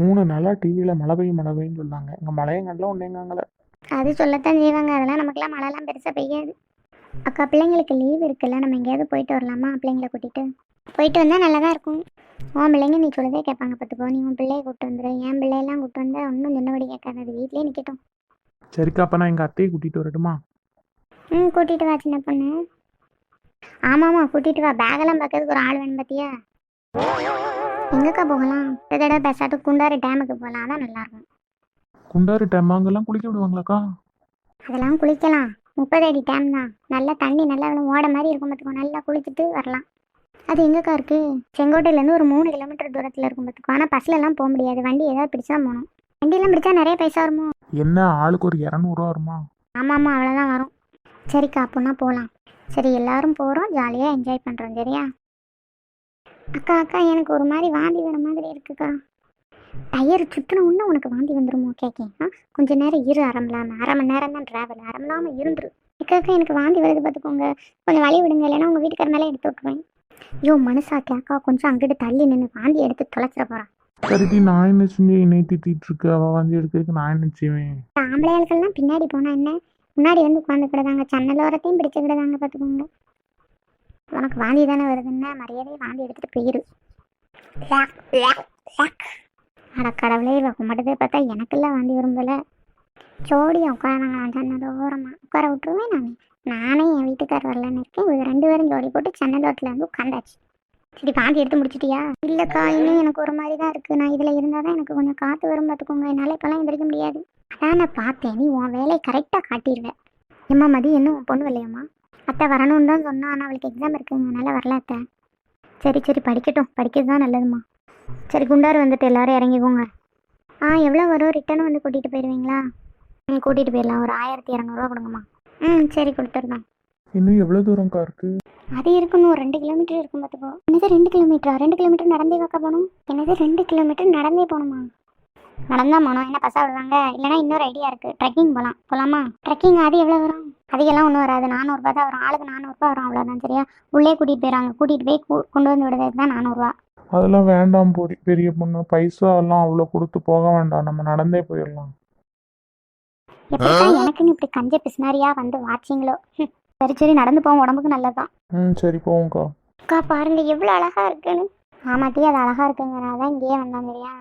மூணு நாளாக டிவியில் மழை பெய்யும் மழை பெய்யும்னு சொன்னாங்க. இங்கே மழையங்கள்லாம் ஒன்றேங்காங்களே அது சொல்லத்தான் செய்வாங்க. அதெல்லாம் நமக்குலாம் மழைலாம் பெருசாக பெய்யாது. அக்கா பிள்ளைங்களுக்கு லீவ் இருக்குல்ல நம்ம எங்கேயாவது போயிட்டு வரலாமா? பிள்ளைங்களை கூட்டிகிட்டு போயிட்டு வந்தால் நல்லா தான் இருக்கும். உன் பிள்ளைங்க நீ சொல்லதே கேட்பாங்க. பார்த்துக்கோ நீ உன் பிள்ளைய கூப்பிட்டு வந்துடு என் பிள்ளையெல்லாம் கூப்பிட்டு வந்தா ஒன்றும் சொன்னபடி கேட்காது. அது வீட்லேயே நிற்கட்டும் சரிக்கா அப்போ நான் எங்கள் அத்தையை கூட்டிகிட்டு வரட்டுமா? ம் கூட்டிகிட்டு வா சின்ன பொண்ணு. ஆமாம்மா கூட்டிகிட்டு வா. பேகெல்லாம் பார்க்கறதுக்கு ஒரு ஆள் வேணும் பார்த்தியா? எங்கக்கா போகலாம்? இந்த தடவை பேசாட்டு குண்டாறு டேமுக்கு போகலாம். அதான் நல்லாயிருக்கும் குண்டாறு டேம் அங்கெல்லாம் குளிக்க விடுவாங்களாக்கா? அதெல்லாம் குளிக்கலாம். முப்பது அடி டேம் தான். நல்லா தண்ணி நல்லா ஓட மாதிரி இருக்கும் பார்த்துக்கோ நல்லா குளிச்சுட்டு வரலாம். அது எங்கக்கா இருக்கு? செங்கோட்டையிலேருந்து ஒரு மூணு கிலோமீட்டர் தூரத்தில் இருக்கும் பார்த்துக்கோ ஆனால் பஸ்லலாம் போக முடியாது. வண்டி ஏதாவது பிடிச்சா போகணும். வண்டியெல்லாம் பிடிச்சா நிறைய பைசா வருமோ? என்ன? ஆளுக்கு ஒரு இரநூறுவா வருமா? ஆமாம்மா அவ்வளோதான் வரும். சரிக்கா அப்போனா போகலாம். சரி எல்லாரும் போகிறோம் ஜாலியாக என்ஜாய் பண்ணுறோம் சரியா? அக்கா அக்கா எனக்கு ஒரு மாதிரி வாந்தி வர மாதிரி இருக்குக்கா. டயர் சுற்றின உடனே உனக்கு வாந்தி வந்துருமோ கேட்கேன் ஆ? கொஞ்ச நேரம் இரு அறமலாம அரை மணி நேரம் தான் ட்ராவல் அறமலாம இருந்துரு அக்கா அக்கா எனக்கு வாந்தி வருது பார்த்துக்கோங்க கொஞ்சம் வழி விடுங்க. இல்லைன்னா உங்கள் வீட்டுக்கார மேலே எடுத்து விட்ருவேன் ஐயோ மனசாக்கி அக்கா கொஞ்சம் அங்கிட்டு தள்ளி நின்று வாந்தி எடுத்து தொலைச்சிட போகிறான் சரிடி நான் என்ன செஞ்சு என்னை திட்டிட்டு இருக்கு. அவள் வந்து எடுக்கிறதுக்கு நான் என்ன செய்வேன்? ஆம்பளை ஆட்கள்லாம் பின்னாடி போனால் என்ன? முன்னாடி வந்து உட்காந்துக்கிடுதாங்க சன்னலோரத்தையும் பிடிச்சிக்கிடுதாங்க பார்த்துக்கோங்க உனக்கு வாந்தி தானே வருதுன்னா மரியாதையை வாந்தி எடுத்துட்டு போயிரு. அட கடவுளே இவ மட்டுதே பார்த்தா எனக்கெல்லாம் வாந்தி வரும் போல. ஜோடியா உட்காராங்க ஜன்னலோரமாக உட்கார விட்டுருவேன் நான். நானே என் வீட்டுக்கார் வரலன்னு இருக்கேன். இவங்க ரெண்டு பேரும் ஜோடி போட்டு ஜன்னலோரத்தில் வந்து உட்காந்தாச்சு. சரி வாந்தி எடுத்து முடிச்சிட்டியா? இல்லைக்கா இன்னும் எனக்கு ஒரு மாதிரி தான் இருக்குது நான் இதில் இருந்தால் தான் எனக்கு கொஞ்சம் காற்று வரும் பார்த்துக்கோங்க. என்னால் இப்போல்லாம் எந்திரிக்க முடியாது. அதான் நான் பார்த்தேன். நீ உன் வேலையை கரெக்டாக காட்டிடுவேன் ஏம்மா மதி என்ன உன் பொண்ணு வரலையாம்மா? அத்தை வரணும்னு தான் சொன்னா ஆனால் அவளுக்கு எக்ஸாம் இருக்குங்க. அதனால வரல அத்தை. சரி சரி படிக்கட்டும். படிக்கிறது தான் நல்லதும்மா. சரி குண்டார் வந்துட்டு எல்லாரும் இறங்கிக்கோங்க. ஆ எவ்வளோ வரும்? ரிட்டர்ன் வந்து கூட்டிகிட்டு போயிடுவீங்களா? ம் கூட்டிகிட்டு போயிடலாம். ஒரு ஆயிரத்தி இரநூறுவா கொடுங்கம்மா. ம் சரி கொடுத்துருந்தேன் இன்னும் எவ்வளோ தூரம்க்கா இருக்கு அது இருக்கணும். ஒரு ரெண்டு கிலோமீட்டர் இருக்கும் பார்த்துக்கோ. என்னது ரெண்டு கிலோமீட்டரா ரெண்டு கிலோமீட்டர் நடந்தே வாக்க போகணும்? என்னது ரெண்டு கிலோமீட்டர் நடந்தே போகணுமா? நடந்தா போகணும். என்ன பசா விடுவாங்க இல்லைனா இன்னொரு ஐடியா இருக்குது ட்ரெக்கிங் போகலாம் போகலாமா ட்ரெக்கிங் அது எவ்வளோ வரும்? அதிகெல்லாம் ஒன்றும் வராது. நானூறுபா தான் வரும். ஆளுக்கு நானூறுபா வரும் அவ்வளோதான் சரியா? உள்ளே கூட்டிகிட்டு போயிடுவாங்க கூட்டிகிட்டு போய் கூ- கொண்டு வந்து விடுறதுக்கு தான் நானூறுரூவா அதெல்லாம் வேண்டாம் போடி பெரிய பொண்ணு. பைசா எல்லாம் அவ்வளோ கொடுத்து போக வேண்டாம். நம்ம நடந்தே போயிடலாம். எனக்குன்னு இப்படி கஞ்ச பிசினாரியா வந்து வாச்சிங்களோ? ஹம். சரி சரி நடந்து போவோம். உடம்புக்கு நல்லதுதான். ம் சரி போவோம்க்கா. அக்கா பாருங்க எவ்வளோ அழகா இருக்குன்னு. ஆமாட்டி அது அழகா இருக்குங்கிறனால தான் இங்கேயே வந்தோம் சரியா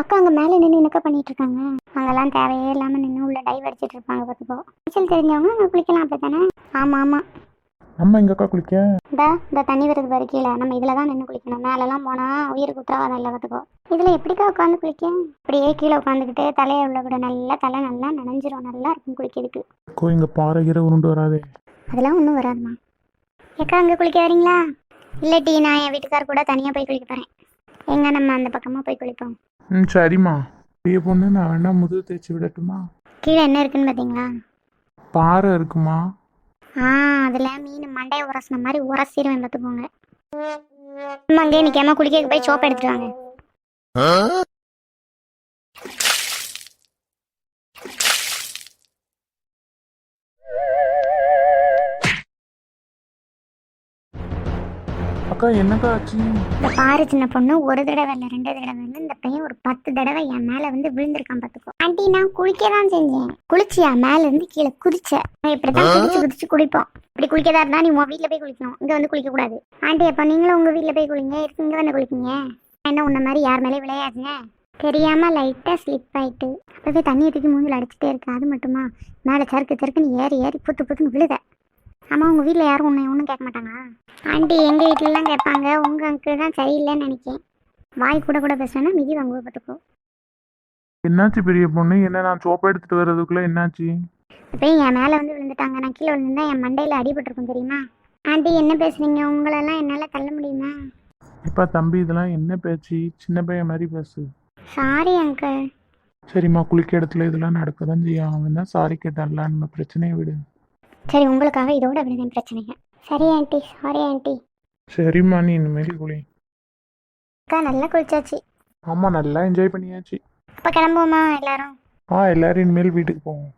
அக்கா அங்கே மேலே நின்று என்னக்கா பண்ணிட்டு இருக்காங்க அங்கெல்லாம் தேவையே இல்லாமல் நின்று உள்ள டைவ் அடிச்சிட்டு இருப்பாங்க பார்த்துக்கோ நீச்சல் தெரிஞ்சவங்க அங்கே குளிக்கலாம் அப்போ தானே ஆமாம் ஆமாம் நம்ம எங்கக்கா குளிக்க? இந்த இந்த தண்ணி வருது பாரு கீழே. நம்ம இதில் தான் நின்று குளிக்கணும். மேலெல்லாம் போனால் உயிருக்கு உத்தரவாதம் இல்லை பார்த்துக்கோ இதில் எப்படிக்கா உட்காந்து குளிக்க? அப்படியே கீழே உட்காந்துக்கிட்டு தலையை உள்ள கூட நல்லா தலை நல்லா நனைஞ்சிரும். நல்லா இருக்கும் குளிக்கிறதுக்கு. கோ இங்கே பாறை கீரை உருண்டு வராதே. அதெல்லாம் ஒன்றும் வராதுமா ஏக்கா அங்கே குளிக்க வரீங்களா இல்லாட்டி நான் என் வீட்டுக்கார் கூட தனியாக போய் குளிக்க போகிறேன் எங்க நம்ம அந்த பக்கமாக போய் குளிப்போம். ம் சரிம்மா. பெரிய பொண்ணு நான் வேணா முதுகு தேய்ச்சி விடட்டுமா? கீழே என்ன இருக்குன்னு பார்த்தீங்களா பாறை இருக்குமா? ஆ அதில் மீன் மண்டையை உரசின மாதிரி உரசிடுவேன் பார்த்துக்கோங்க அம்மா அங்கேயே நிற்காம குளிக்க போய் சோப்பு எடுத்துட்டு வாங்க. அக்கா என்னக்கா ஆச்சு? இந்த பாரு சின்ன பொண்ணு ஒரு தடவை இல்லை ரெண்டு தடவை வந்து இந்த பையன் ஒரு பத்து தடவை என் மேலே வந்து விழுந்திருக்கான் பார்த்துக்கோ. ஆண்டி நான் குளிக்க தான் செஞ்சேன். குளிச்சியா? மேல இருந்து கீழே குதிச்ச. இப்படிதான் குதிச்சு குதிச்சு குளிப்போம். இப்படி குளிக்கதா இருந்தா நீ உன் வீட்டில் போய் குளிக்கணும். இங்க வந்து குளிக்க கூடாது ஆண்டி அப்ப நீங்களும் உங்கள் வீட்டில் போய் குளிங்க. இருக்கு இங்கே வந்து குளிப்பீங்க? என்ன உன்ன மாதிரி யார் மேலே விளையாடுங்க தெரியாம லைட்டா ஸ்லிப் ஆயிட்டு. அப்பவே தண்ணியை தூக்கி மூஞ்சில் அடிச்சுட்டே இருக்கு. அது மட்டுமா? மேலே சறுக்கு சறுக்குன்னு ஏறி ஏறி புத்து புத்துன்னு விழுத. ஆமா உங்க வீட்டில் யாரும் உன்னை ஒன்றும் கேட்க மாட்டாங்களா? ஆண்டி எங்க வீட்டிலலாம் கேட்பாங்க. உங்க அங்கிள் தான் சரியில்லைன்னு நினைக்கேன். வாய் கூட கூட பேசுனா மிதி வாங்குவ பார்த்துக்கோ. என்னாச்சு பெரிய பொண்ணு? என்ன நான் சோப்பை எடுத்துட்டு வர்றதுக்குள்ள என்னாச்சு? இப்போ என் மேலே வந்து விழுந்துட்டாங்க. நான் கீழே விழுந்தா என் மண்டையில் அடிபட்டிருக்கும் தெரியுமா? ஆண்டி என்ன பேசுறீங்க உங்களெல்லாம் என்னால் தள்ள முடியுமா? இப்பா தம்பி இதெல்லாம் என்ன பேச்சு? சின்ன பையன் மாதிரி பேசு. சாரி அங்கிள் சரிம்மா குளிக்க இடத்துல இதெல்லாம் நடக்க தான் செய்யும். அவன் தான் சாரி கேட்டான்ல. நம்ம பிரச்சனையை விடு. சரி உங்களுக்காக இதோட விடுதேன் பிரச்சனைங்க சரி ஆண்டி. Sorry aunty. சரிம்மா நீ இனிமேல் குளி. அக்கா நல்லா குளிச்சாச்சு. ஆமாம் நல்லா என்ஜாய் பண்ணியாச்சு. அப்போ கிளம்புவோமா எல்லாரும்? ஆ எல்லாரும் இனிமேல் வீட்டுக்கு போவோம்.